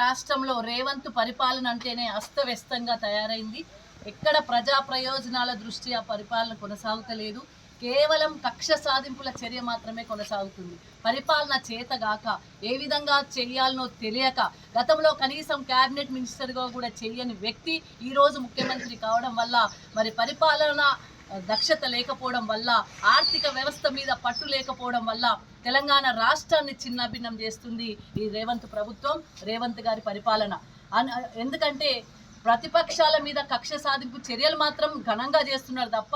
రాష్ట్రంలో రేవంత్ పరిపాలన అంటేనే అస్తవ్యస్తంగా తయారైంది. ఎక్కడ ప్రజా ప్రయోజనాల దృష్ట్యా పరిపాలన కొనసాగుతలేదు. కేవలం కక్ష సాధింపుల చర్య మాత్రమే కొనసాగుతుంది. పరిపాలన చేతగాక ఏ విధంగా చేయాలనో తెలియక గతంలో కనీసం క్యాబినెట్ మినిస్టర్గా కూడా చేయని వ్యక్తి ఈరోజు ముఖ్యమంత్రి కావడం వల్ల మరి పరిపాలన దక్షత లేకపోవడం వల్ల ఆర్థిక వ్యవస్థ మీద పట్టు లేకపోవడం వల్ల తెలంగాణ రాష్ట్రాన్ని చిన్నభిన్నం చేస్తుంది ఈ రేవంత్ ప్రభుత్వం రేవంత్ గారి పరిపాలన. అన్- ఎందుకంటే ప్రతిపక్షాల మీద కక్ష సాధింపు చర్యలు మాత్రం ఘనంగా చేస్తున్నారు తప్ప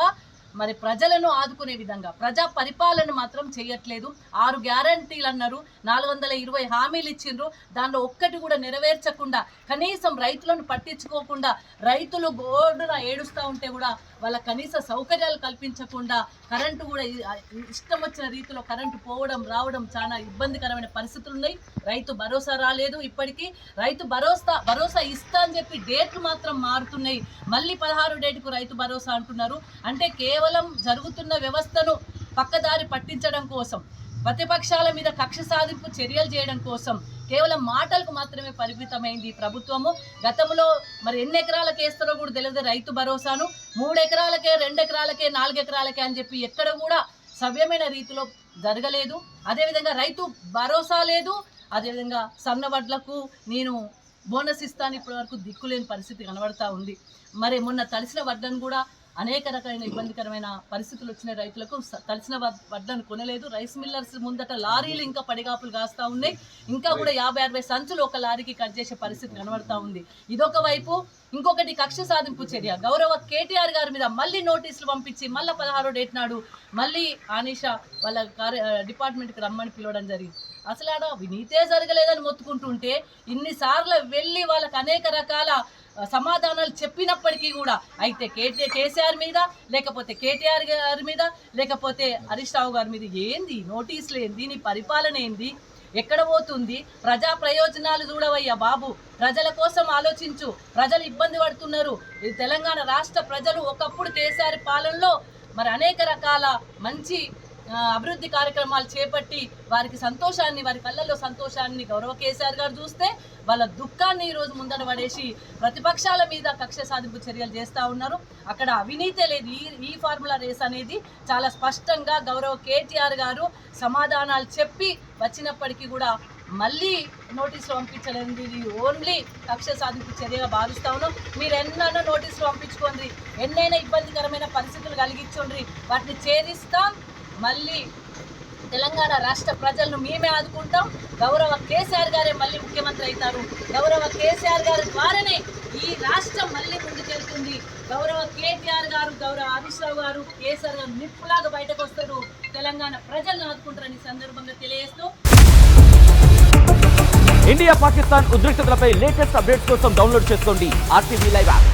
మరి ప్రజలను ఆదుకునే విధంగా ప్రజా పరిపాలన మాత్రం చేయట్లేదు. ఆరు గ్యారంటీలు అన్నారు నాలుగు వందల ఇరవై హామీలు ఇచ్చిండ్రు. దానిలో ఒక్కటి కూడా నెరవేర్చకుండా కనీసం రైతులను పట్టించుకోకుండా రైతులు బోర్డున ఏడుస్తూ ఉంటే కూడా వాళ్ళ కనీస సౌకర్యాలు కల్పించకుండా కరెంటు కూడా ఇష్టం వచ్చిన రీతిలో కరెంటు పోవడం రావడం చాలా ఇబ్బందికరమైన పరిస్థితులు ఉన్నాయి. రైతు భరోసా రాలేదు ఇప్పటికీ. రైతు భరోసా భరోసా ఇస్తా అని చెప్పి డేట్లు మాత్రం మారుతున్నాయి. మళ్ళీ పదహారు డేటుకు రైతు భరోసా అంటున్నారు. అంటే కేవలం కేవలం జరుగుతున్న వ్యవస్థను పక్కదారి పట్టించడం కోసం ప్రతిపక్షాల మీద కక్ష సాధింపు చర్యలు చేయడం కోసం కేవలం మాటలకు మాత్రమే పరిమితమైంది ఈ ప్రభుత్వము. గతంలో మరి ఎన్ని ఎకరాలకు వేస్తారో కూడా తెలియదు రైతు భరోసాను. మూడు ఎకరాలకే రెండు ఎకరాలకే నాలుగు ఎకరాలకే అని చెప్పి ఎక్కడ కూడా సవ్యమైన రీతిలో జరగలేదు. అదేవిధంగా రైతు భరోసా లేదు. అదేవిధంగా సన్న వడ్లకు నేను బోనస్ ఇస్తాను. ఇప్పటి వరకు దిక్కులేని పరిస్థితి కనబడతా ఉంది. మరి మొన్న తడిసిన వడ్లను కూడా అనేక రకమైన ఇబ్బందికరమైన పరిస్థితులు వచ్చిన రైతులకు స- తడిసిన వడ్- వడ్లను కొనలేదు. రైస్ మిల్లర్స్ ముందట లారీలు ఇంకా పడిగాపులు కాస్తా ఉన్నాయి. ఇంకా కూడా యాభై అరవై సంచులు ఒక లారీకి కట్ చేసే పరిస్థితి కనబడతా ఉంది. ఇదొక వైపు ఇంకొకటి కక్ష సాధింపు చర్య. గౌరవ కేటీఆర్ గారి మీద మళ్ళీ నోటీసులు పంపించి మళ్ళీ పదహారో డేట్ నాడు మళ్ళీ ఆనిషా వాళ్ళ కార్య డిపార్ట్మెంట్కి రమ్మని పిలవడం జరిగింది. అసలు ఆడ నీతే జరగలేదని మొత్తుకుంటుంటే ఇన్నిసార్లు వెళ్ళి వాళ్ళకి అనేక రకాల సమాధానాలు చెప్పినప్పటికీ కూడా అయితే కేటీ కేసీఆర్ మీద లేకపోతే కేటీఆర్ గారి మీద లేకపోతే హరీష్ రావు గారి మీద ఏంది నోటీసులు ఏంది నీ పరిపాలన ఏంది ఎక్కడ పోతుంది ప్రజా ప్రయోజనాలు చూడవయ్యా బాబు ప్రజల కోసం ఆలోచించు ప్రజలు ఇబ్బంది పడుతున్నారు. ఈ తెలంగాణ రాష్ట్ర ప్రజలు ఒకప్పుడు కేసీఆర్ పాలనలో మరి అనేక రకాల మంచి అభివృద్ధి కార్యక్రమాలు చేపట్టి వారికి సంతోషాన్ని వారి కళ్ళల్లో సంతోషాన్ని గౌరవ కేసీఆర్ గారు చూస్తే వాళ్ళ దుఃఖాన్ని ఈ రోజు ముందర పడేసి ప్రతిపక్షాల మీద కక్ష సాధింపు చర్యలు చేస్తూ ఉన్నారు. అక్కడ అవినీతే లేదు. ఈ ఈ ఫార్ములా రేస్ అనేది చాలా స్పష్టంగా గౌరవ కేటీఆర్ గారు సమాధానాలు చెప్పి వచ్చినప్పటికీ కూడా మళ్ళీ నోటీసులు పంపించలేదు ఇది ఓన్లీ కక్ష సాధింపు చర్యగా భావిస్తా ఉన్నాం. మీరు ఎన్నైనా నోటీసులు పంపించుకోండి. ఎన్నైనా ఇబ్బందికరమైన పరిస్థితులు కలిగించుండ్రి వాటిని ఛేదిస్తాం. మళ్ళీ తెలంగాణ రాష్ట్ర ప్రజలను మేమే ఆదుకుంటాం. గౌరవ కేసీఆర్ గారే మళ్ళీ ముఖ్యమంత్రి అవుతారు. గౌరవ కేసీఆర్ గారి ద్వారానే ఈ రాష్ట్రం మళ్ళీ ముందుకెళ్తుంది. గౌరవ కేటీఆర్ గారు గౌరవ హరీష్ రావు గారు కేసీఆర్ గారు నిప్పులాగా బయటకు వస్తారు. తెలంగాణ ప్రజలను ఆదుకుంటారని ఈ సందర్భంగా తెలియజేస్తూ ఇండియా పాకిస్తాన్ ఉద్రిక్తతలపై లేటెస్ట్ అప్డేట్స్ కోసం డౌన్లోడ్ చేసుకోండి ఆర్టీవీ లైవ్ యాప్.